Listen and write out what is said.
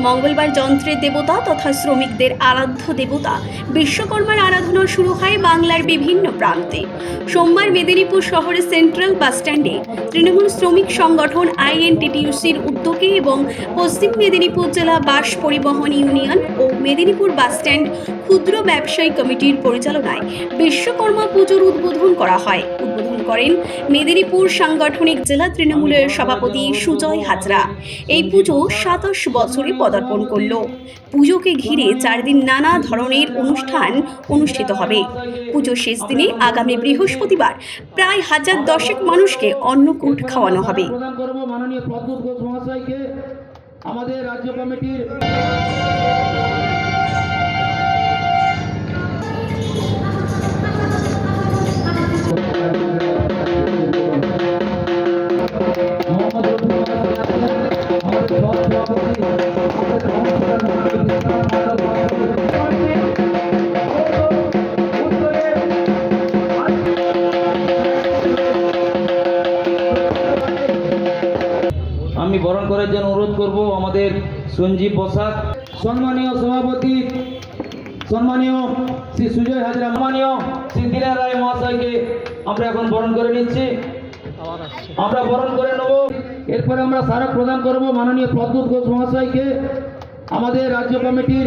মঙ্গলবার যন্ত্রের দেবতা তথা শ্রমিকদের আরাধ্য দেবতা বিশ্বকর্মার আরাধনা শুরু হয় বাংলার বিভিন্ন প্রান্তে। সোমবার মেদিনীপুর শহরের সেন্ট্রাল বাসস্ট্যান্ডে তৃণমূল শ্রমিক সংগঠন আইএনটিটিউসির উদ্যোগে এবং পশ্চিম মেদিনীপুর জেলা বাস পরিবহন ইউনিয়ন ও মেদিনীপুর বাসস্ট্যান্ড ক্ষুদ্র ব্যবসায়ী কমিটির পরিচালনায় বিশ্বকর্মা পুজোর উদ্বোধন করা হয়। উদ্বোধন করেন মেদিনীপুর সাংগঠনিক জেলা তৃণমূলের সভাপতি সুজয় হাজরা। এই পুজো সাতাশ বছরে পদার্পণ করল। পুজোকে ঘিরে চারদিন নানা ধরনের অনুষ্ঠান অনুষ্ঠিত হবে। পুজো শেষ দিনে আগামী বৃহস্পতিবার প্রায় হাজার দশেক মানুষকে অন্নকূট খাওয়ানো হবে। আমাদের রাজ্য কমিটির মোহাম্মদ রফিক আমি বরণ করার জন্য অনুরোধ করব আমাদের সঞ্জীব প্রসাদ সম্মানীয় সভাপতি, সম্মানীয় শ্রী সুজয় হাজরা মানীয় শ্রী দিলা রায় মহাশয়কে আমরা এখন বরণ করে নিচ্ছি। আমরা বরণ করে নেব। এরপরে আমরা স্মারক প্রদান করব মাননীয় প্রদ্যুৎ ঘোষ মহাশয়কে। আমাদের রাজ্য কমিটির